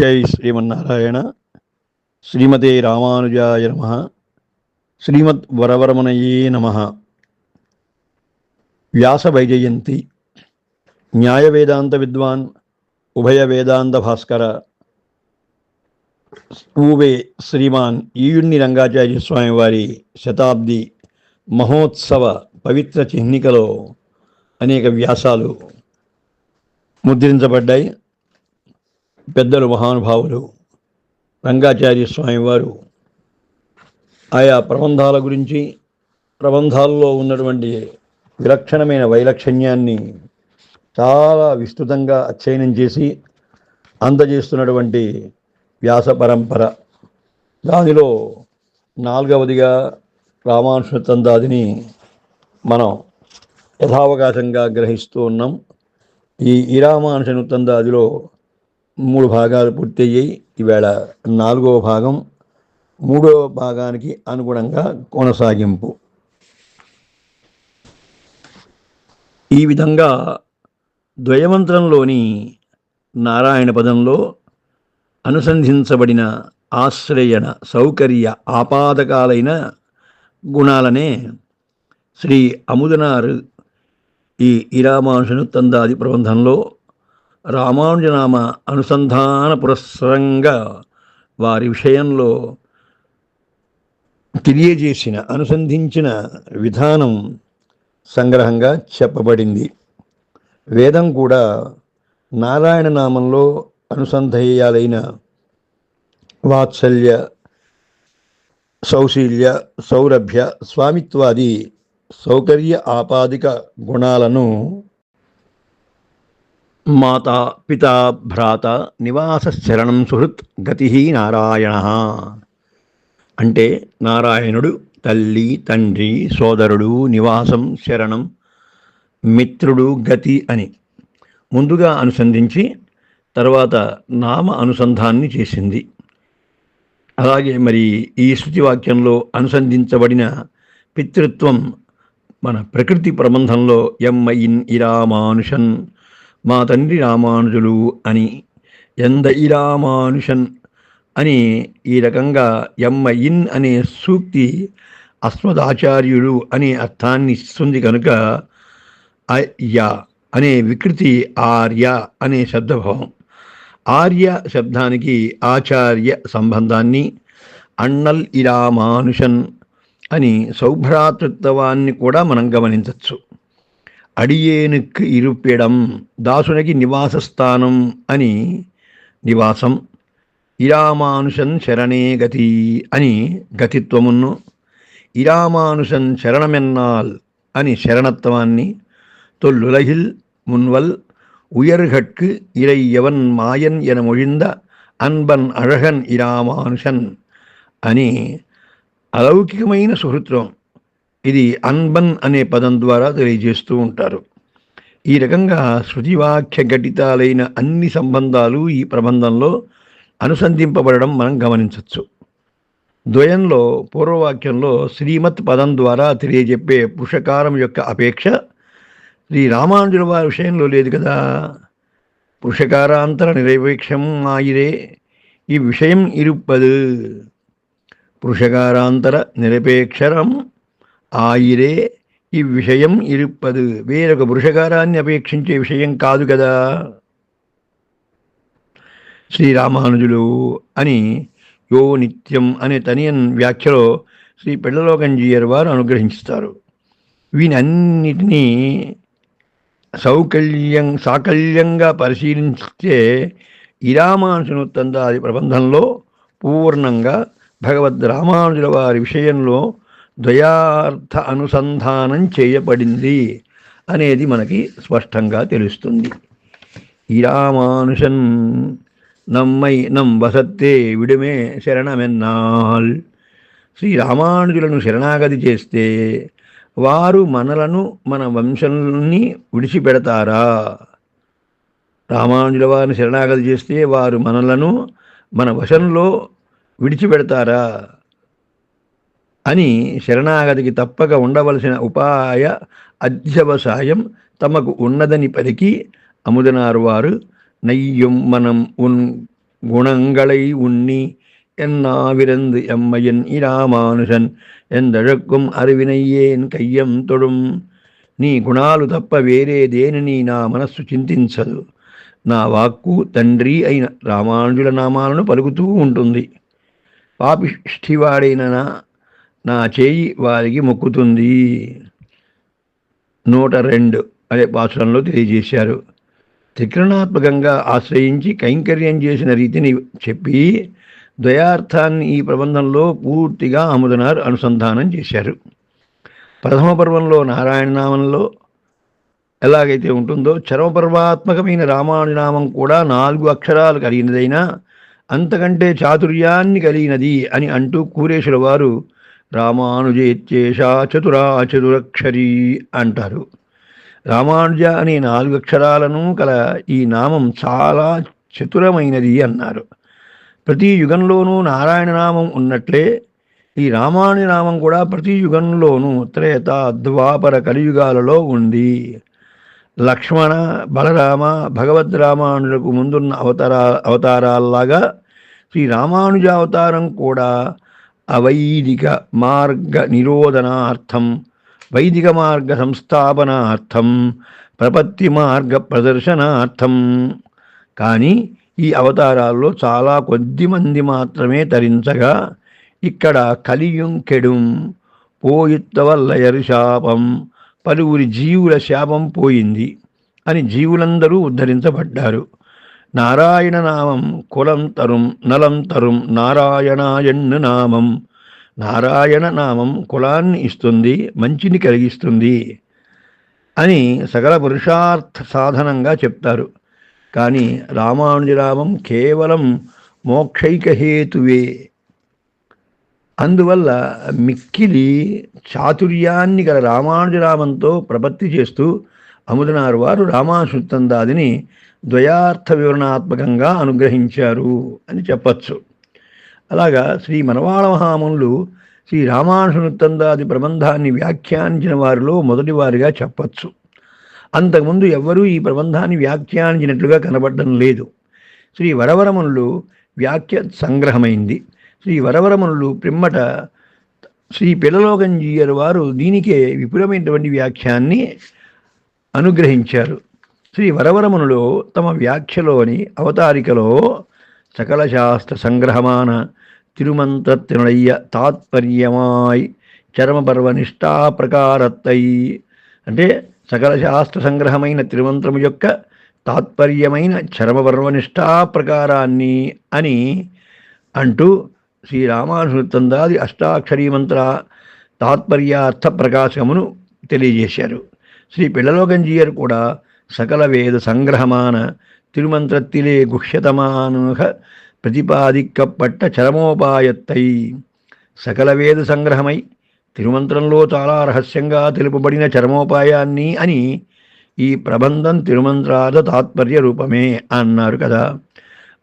జై శ్రీమన్నారాయణ. శ్రీమతే రామానుజాయ నమ. శ్రీమద్ వరవరమనయే నమ. వ్యాస వైజయంతి. న్యాయ వేదాంత విద్వాన్ ఉభయ వేదాంత భాస్కర. ఊవే శ్రీమాన్ ఈయుణ్ణి రంగాచార్య స్వామి వారి శతాబ్ది మహోత్సవ పవిత్ర చిహ్నికలో అనేక వ్యాసాలు ముద్రించబడ్డాయి. పెద్దలు మహానుభావులు రంగాచార్య స్వామి వారు ఆయా ప్రబంధాల గురించి ప్రబంధాల్లో ఉన్నటువంటి విలక్షణమైన వైలక్షణ్యాన్ని చాలా విస్తృతంగా అధ్యయనం చేసి అందజేస్తున్నటువంటి వ్యాస పరంపర. దానిలో నాలుగవదిగా రామానుషతందాదిని మనం యథావకాశంగా గ్రహిస్తూ ఉన్నాం. ఈ ఇరామానుషనుతందాదిలో మూడు భాగాలు పూర్తయ్యాయి ఈవేళ నాలుగవ భాగం మూడవ భాగానికి అనుగుణంగా కొనసాగింపు. ఈ విధంగా ద్వయమంత్రంలోని నారాయణ పదంలో అనుసంధించబడిన ఆశ్రయణ సౌకర్య ఆపాదకాలైన గుణాలనే శ్రీ అముదనారు ఈ ఇరామానుషను తందాది ప్రబంధంలో రామానుజనామ అనుసంధాన పురస్సరంగా వారి విషయంలో తెలియజేసిన అనుసంధించిన విధానం సంగ్రహంగా చెప్పబడింది. వేదం కూడా నారాయణ నామంలో అనుసంధేయాలైన వాత్సల్య సౌశీల్య సౌరభ్య స్వామిత్వాది సౌకర్య ఆపాదిక గుణాలను మాతా పిత భ్రాత నివాస శరణం సుహృత్ గతి నారాయణ. అంటే నారాయణుడు తల్లి తండ్రి సోదరుడు నివాసం శరణం మిత్రుడు గతి అని ముందుగా అనుసంధించి తర్వాత నామ అనుసంధాన్ని చేసింది. అలాగే మరి ఈ శృతివాక్యంలో అనుసంధించబడిన పితృత్వం మన ప్రకృతి ప్రబంధంలో ఎమ్మ ఇన్ ఇరామానుషన్ మా తండ్రి రామానుజులు అని ఎంద ఇరామానుషన్ అని ఈ రకంగా ఎమ్మ ఇన్ అనే సూక్తి అస్మదాచార్యుడు అనే అర్థాన్ని ఇస్తుంది కనుక అయ్య అనే వికృతి ఆర్య అనే శబ్దభావం. ఆర్య శబ్దానికి ఆచార్య సంబంధాన్ని అన్నల్ ఇరామానుషన్ అని సౌభ్రాతృత్వాన్ని కూడా మనం గమనించవచ్చు అడియేనుకు ఇరుపిడం దాసునికి నివాసస్థానం అని నివాసం ఇరామానుషన్ శరణే గతి అని గతిత్వమును இராமானுஷன் சரணமென்னால் அணி சரணத்தவான்னி. தொல்லுலகில் முன்வல் உயர்கட்கு இறை எவன் மாயன் என மொழிந்த அன்பன் அழகன் இராமானுஷன் அணி. அலௌகிகమైన சுகிருத்திரம் ఇది అన్బన్ అనే పదం ద్వారా తెలియజేస్తూ ఉంటారు. ఈ రకంగా శృతివాక్య ఘటితాలైన అన్ని సంబంధాలు ఈ ప్రబంధంలో అనుసంధింపబడడం మనం గమనించవచ్చు ద్వయంలో పూర్వవాక్యంలో శ్రీమత్ పదం ద్వారా తెలియజెప్పే పురుషకారం యొక్క అపేక్ష శ్రీ రామానుజుల వారి విషయంలో లేదు కదా? పురుషకారాంతర నిరపేక్షం ఆయిరే ఈ విషయం ఇరుప్పదు. పురుషకారాంతర నిరపేక్షరం ఆయిరే ఈ విషయం ఇరుప్పదు. వేరొక పురుషకారాన్ని అపేక్షించే విషయం కాదు కదా. శ్రీరామానుజులు అని యో నిత్యం అనే తనియన్ వ్యాఖ్యలో శ్రీ పెళ్ళలోకంజీయర్ వారు అనుగ్రహిస్తారు. వీనన్నిటినీ సౌకల్యం సాకల్యంగా పరిశీలించే ఇరామానుషనుత్తందాది ప్రబంధంలో పూర్ణంగా భగవద్ రామానుజుల వారి విషయంలో ద్వయార్థ అనుసంధానం చేయబడింది అనేది మనకి స్పష్టంగా తెలుస్తుంది. ఇరామానుషన్ నమ్మై నం వసత్తే విడుమే శరణమెన్నాల్. శ్రీ రామానుజులను శరణాగతి చేస్తే వారు మనలను మన వంశాన్ని విడిచిపెడతారా? రామానుజుల వారిని శరణాగతి చేస్తే వారు మనలను మన వశంలో విడిచిపెడతారా? అని శరణాగతికి తప్పక ఉండవలసిన ఉపాయ అధ్యవసాయం తమకు ఉన్నదని పలికి అముదనారు వారు நெய்யும் ఉన్ గుణంగళై ఉన్ని ఎన్నావిరందు ఎమ్మయన్ ఈ இராமானுஷன் எந்தழக்கும் அறிவினையேன் కయ్యం தொடும் నీ గుణాలు తప్ప వేరే దేనిని నా మనస్సు చింతించదు నా వాక్కు తండ్రి అయిన రామానుజుల నామాలను పలుకుతూ ఉంటుంది పాపిష్ఠివాడైన నా నా చేయి వారికి మొక్కుతుంది. నూట రెండు అనే పాత్రంలో తెలియజేశారు. త్రికరణాత్మకంగా ఆశ్రయించి కైంకర్యం చేసిన రీతిని చెప్పి ద్వయార్థాన్ని ఈ ప్రబంధంలో పూర్తిగా అముదనార్ అనుసంధానం చేశారు. ప్రథమ పర్వంలో నారాయణ నామంలో ఎలాగైతే ఉంటుందో చరమపర్వాత్మకమైన రామానునామం కూడా నాలుగు అక్షరాలు కలిగినదైనా అంతకంటే చాతుర్యాన్ని కలిగినది అని అంటూ కూరేశుల వారు రామానుజేత్యేషా చతురా చతురక్షరీ అంటారు. రామానుజ అనే నాలుగు అక్షరాలను కల ఈ నామం చాలా చతురమైనది అన్నారు. ప్రతి యుగంలోనూ నారాయణ నామం ఉన్నట్లే ఈ రామాను నామం కూడా ప్రతి యుగంలోనూ త్రేత ద్వాపర కలియుగాలలో ఉంది. లక్ష్మణ బలరామ భగవద్ రామానులకు ముందున్న అవతార అవతారాల్లాగా శ్రీ రామానుజ అవతారం కూడా అవైదిక మార్గ నిరోధనార్థం వైదిక మార్గ సంస్థాపనార్థం ప్రపత్తి మార్గ ప్రదర్శనార్థం. కానీ ఈ అవతారాల్లో చాలా కొద్ది మంది మాత్రమే తరించగా ఇక్కడ కలియుం కెడుం పోయిత్తవల్లయరు శాపం పలువురి జీవుల శాపం పోయింది అని జీవులందరూ ఉద్ధరించబడ్డారు. నారాయణ నామం కులం తరుం నలం తరుం నారాయణాయణ్ణ నామం. నారాయణ నామం కులాన్ని ఇస్తుంది మంచిని కలిగిస్తుంది అని సకల పురుషార్థ సాధనంగా చెప్తారు. కానీ రామానుజరామం కేవలం మోక్షైక హేతువే. అందువల్ల మిక్కిలి చాతుర్యాన్ని గల రామానుజరామంతో ప్రపత్తి చేస్తూ అముదనారు వారు రామానుషుత్తందాదిని ద్వయార్థ వివరణాత్మకంగా అనుగ్రహించారు అని చెప్పచ్చు. అలాగా శ్రీ మనవాళ మహాములు శ్రీ రామానుషుత్తందాది ప్రబంధాన్ని వ్యాఖ్యానించిన వారిలో మొదటివారిగా చెప్పచ్చు. అంతకుముందు ఎవ్వరూ ఈ ప్రబంధాన్ని వ్యాఖ్యానించినట్లుగా కనబడడం లేదు. శ్రీ వరవరమునులు వ్యాఖ్య సంగ్రహమైంది. శ్రీ వరవరమునులు పిమ్మట శ్రీ పిల్లలోకంజీయర్ వారు దీనికే విపులమైనటువంటి వ్యాఖ్యాన్ని అనుగ్రహించారు. శ్రీ వరవరమునులు తమ వ్యాఖ్యలోని అవతారికలో సకల శాస్త్ర సంగ్రహమాన తిరుమంత్రత్తినుడయ్య తాత్పర్యమాయ్ చరమపర్వ నిష్ఠా ప్రకారత్తై. అంటే సకల శాస్త్ర సంగ్రహమైన తిరుమంత్రము యొక్క తాత్పర్యమైన చరమపర్వనిష్టా ప్రకారాన్ని అని అంటూ శ్రీరామానుసృతందాది అష్టాక్షరీ మంత్ర తాత్పర్యార్థ ప్రకాశమును తెలియజేశారు. శ్రీ పిల్లలోకంజీయర్ కూడా சகல సంగ్రహమాన சங்கிரகமான திருமந்திரத்திலே ప్రతిపాదిక్క పట్ట చరమోపాయత్తై సకలవేద సంగ్రహమై తిరుమంత్రంలో చాలా రహస్యంగా తెలుపబడిన చరమోపాయాన్ని అని ఈ ప్రబంధం తిరుమంత్రాధ తాత్పర్య రూపమే అన్నారు కదా.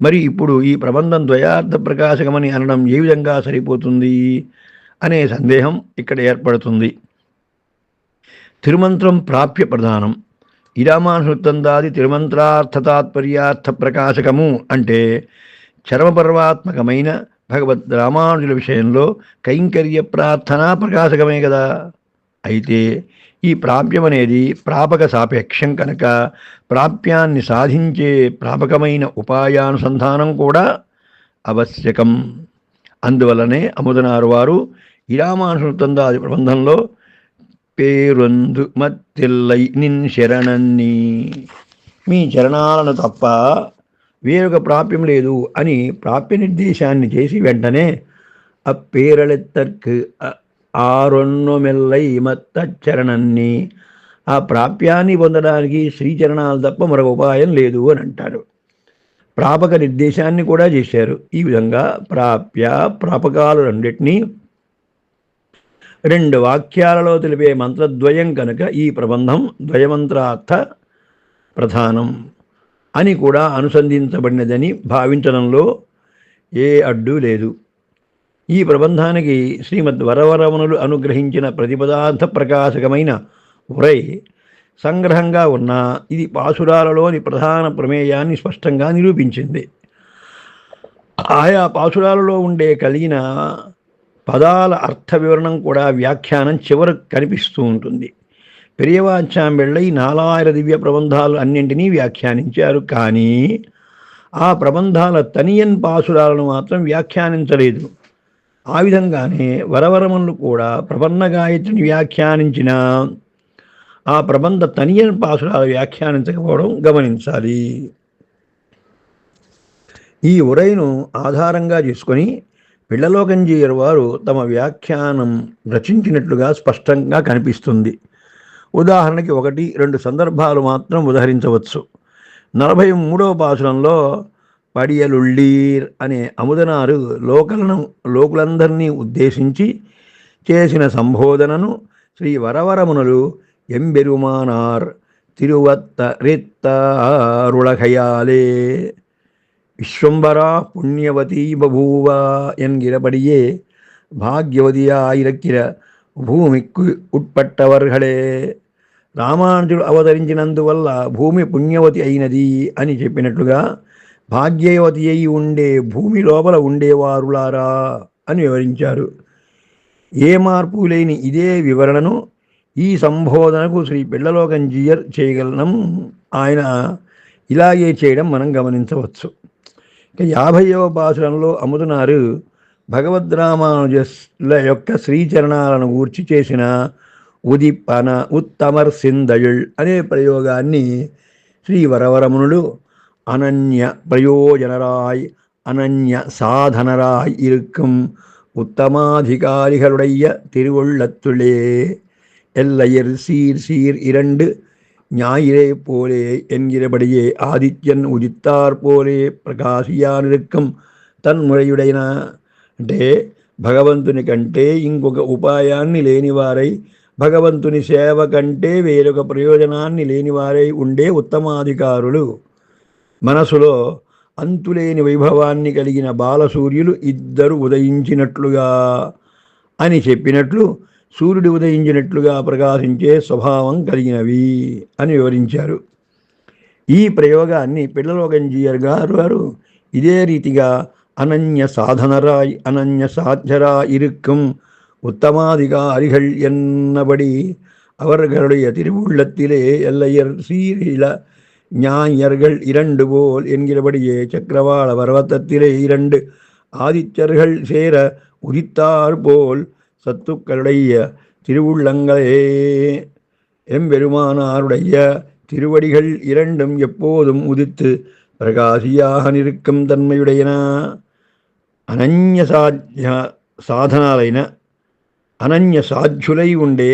మరి ఇప్పుడు ఈ ప్రబంధం ద్వయార్థ ప్రకాశకమని అనడం ఏ విధంగా సరిపోతుంది అనే సందేహం ఇక్కడ ఏర్పడుతుంది. తిరుమంత్రం ప్రాప్య ప్రధానం. ఇరామానుతందాది తిరుమంత్రార్థ తాత్పర్యార్థ ప్రకాశకము అంటే చరమపర్వాత్మకమైన భగవద్ రామానుజుల విషయంలో కైంకర్య ప్రార్థనా ప్రకాశకమే కదా. అయితే ఈ ప్రాప్యం అనేది ప్రాపక సాపేక్షం కనుక ప్రాప్యాన్ని సాధించే ప్రాపకమైన ఉపాయానుసంధానం కూడా ఆవశ్యకం అందువలనే అముదనారు వారు ఇరామానుసృతందాది ప్రబంధంలో పేరొందు మత్తిల్లై నిన్ శరణన్ని మీ చరణాలను తప్ప వేరొక ప్రాప్యం లేదు అని ప్రాప్య నిర్దేశాన్ని చేసి వెంటనే అప్పేరళెత్తర్కు ఆరొన్నొమెల్లై మత్తచ్చరణన్ని ఆ ప్రాప్యాన్ని పొందడానికి శ్రీచరణాలు తప్ప మరొక ఉపాయం లేదు అని అంటారు ప్రాపక నిర్దేశాన్ని కూడా చేశారు ఈ విధంగా ప్రాప్య ప్రాపకాలు రెండింటినీ రెండు వాక్యాలలో తెలిపే మంత్రద్వయం కనుక ఈ ప్రబంధం ద్వయమంత్రార్థ ప్రధానం అని కూడా అనుసంధించబడినదని భావించడంలో ఏ అడ్డు లేదు. ఈ ప్రబంధానికి శ్రీమద్ వరవరమునులు అనుగ్రహించిన ప్రతిపదార్థ ప్రకాశకమైన ఉరై సంగ్రహంగా ఉన్న ఇది పాసురాలలోని ప్రధాన ప్రమేయాన్ని స్పష్టంగా నిరూపించింది. ఆయా పాసురాలలో ఉండే కలిగిన పదాల అర్థ వివరణం కూడా వ్యాఖ్యానం చివరకు కనిపిస్తూ ఉంటుంది. పెరియవాచాంబెళ్ళై నాలాయిర దివ్య ప్రబంధాలు అన్నింటినీ వ్యాఖ్యానించారు. కానీ ఆ ప్రబంధాల తనియన్ పాసురాలను మాత్రం వ్యాఖ్యానించలేదు. ఆ విధంగానే వరవరమన్లు కూడా ప్రపన్న గాయత్రిని వ్యాఖ్యానించిన ఆ ప్రబంధ తనియన్ పాసురాలు వ్యాఖ్యానించకపోవడం గమనించాలి. ఈ ఉరైను ఆధారంగా చేసుకొని పిల్లలోకంజీయర్ వారు తమ వ్యాఖ్యానం రచించినట్లుగా స్పష్టంగా కనిపిస్తుంది. ఉదాహరణకి ఒకటి రెండు సందర్భాలు మాత్రం ఉదహరించవచ్చు. నలభై మూడవ పాసురంలో పడియలుళ్ళీర్ అనే అముదనారు లోకలను లోకులందరినీ ఉద్దేశించి చేసిన సంబోధనను శ్రీ వరవరమునులు ఎంబెరుమానార్ తిరువత్త రిత్తారుళఖయాలే விஸ்வம்பரா புண்ணியவதி பபூவ என்கிறபடியே భాగ్యవతియాయిరక్కిర భూమికి ఉట్పట్టవర్గళే రామానుజుడు అవతరించినందువల్ల భూమి పుణ్యవతి అయినది అని చెప్పినట్లుగా భాగ్యవతి అయి ఉండే భూమి లోపల ఉండేవారులారా అని వివరించారు ఏ మార్పు లేని ఇదే వివరణను ఈ సంబోధనకు శ్రీ పిల్లలోకంజీయర్ చేయగలం ఆయన ఇలాగే చేయడం మనం గమనించవచ్చు ఇక యాభైవ పాసురంలో అమ్ముతున్నారు. భగవద్రామానుజుల యొక్క శ్రీచరణాలను ఊర్చి చేసిన ఉదిపన ఉత్తమర్ సిందయుళ్ అనే ప్రయోగాన్ని శ్రీ వరవరమునుడు అనన్య ప్రయోజనరాయ్ అనన్య సాధనరాయ్ ఇరుక్కుం ఉత్తమాధికారిహరుడయ్య திருவள்ளத்துளே எல்லையர் சீர் சீர் இரண்டு ஞாயிறே போலே என்கிறபடியே ఆదిత్యన్ ఉదిత్తార్ పోలే ప్రకాశియానిరుక్కం తన్మురయుడైన అంటే భగవంతుని కంటే ఇంకొక ఉపాయాన్ని లేనివారై భగవంతుని సేవ కంటే వేరొక ప్రయోజనాన్ని లేనివారై ఉండే ఉత్తమాధికారులు మనసులో అంతులేని వైభవాన్ని కలిగిన బాలసూర్యులు ఇద్దరు ఉదయించినట్లుగా అని చెప్పినట్లు సూర్యుడు ఉదయించినట్లుగా ప్రకాశించే స్వభావం కలిగినవి అని వివరించారు ఈ ప్రయోగాన్ని పిల్లలోకంజీయర్ గారు వారు ఇదే రీతిగా అనన్య సాధనరాయ్ అనన్య సాధ్యరా ఇరుక్కం உத்தமாதிகாரிகள் என்னபடி அவர்களுடைய திருவுள்ளத்திலே எல்லையர் சீரில ஞாயியர்கள் இரண்டு போல் என்கிறபடியே சக்கரவாள பர்வத்தத்திலே இரண்டு ஆதித்யர்கள் சேர உதித்தார் போல் சத்துக்களுடைய திருவுள்ளங்களே எம்பெருமானாருடைய திருவடிகள் இரண்டும் எப்போதும் உதித்து பிரகாசியாக நிற்கும் தன்மையுடையன అనన్య సాధ్య సాధనాలైన అనన్య సాధ్యులై ఉండే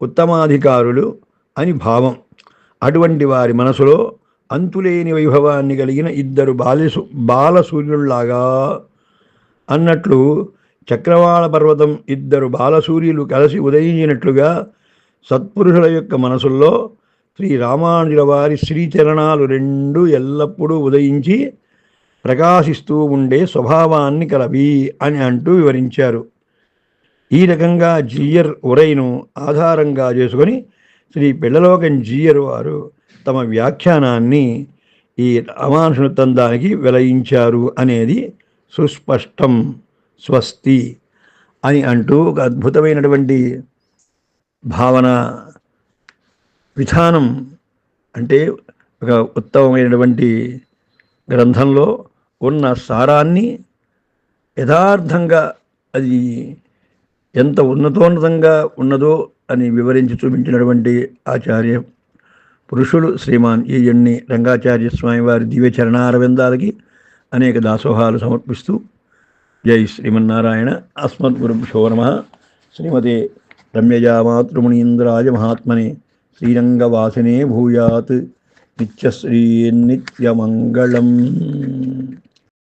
ఉత్తమాధికారులు అని భావం అటువంటి వారి మనసులో అంతులేని వైభవాన్ని కలిగిన ఇద్దరు బాలసు బాలసూర్యుల్లాగా అన్నట్లు చక్రవాళ పర్వతం ఇద్దరు బాలసూర్యులు కలిసి ఉదయించినట్లుగా సత్పురుషుల యొక్క మనసుల్లో శ్రీ రామానుజుల వారి శ్రీచరణాలు రెండు ఎల్లప్పుడూ ఉదయించి ప్రకాశిస్తూ ఉండే స్వభావాన్ని కలవి అని అంటూ వివరించారు. ఈ రకంగా జీయర్ ఉరైను ఆధారంగా చేసుకొని శ్రీ పిల్లలోకం జీయర్ వారు తమ వ్యాఖ్యానాన్ని ఈ రామానుషుతందానికి వెలయించారు అనేది సుస్పష్టం. స్వస్తి అని అంటూ ఒక అద్భుతమైనటువంటి భావన విధానం అంటే ఒక ఉత్తమమైనటువంటి గ్రంథంలో ఉన్న సారాన్ని యథార్థంగా అది ఎంత ఉన్నతోన్నతంగా ఉన్నదో అని వివరించి చూపించినటువంటి ఆచార్య పురుషులు శ్రీమాన్ ఈయన్ని రంగాచార్య స్వామివారి దివ్య చరణారవిందాలకి అనేక దాసోహాలు సమర్పిస్తూ జై శ్రీమన్నారాయణ అస్మద్ గురుభ్యో నమ శ్రీమతే రమ్యజామాతృమునీంద్రాయ మహాత్మనే శ్రీరంగవాసినే భూయాత్ నిత్యశ్రీ నిత్యమంగళం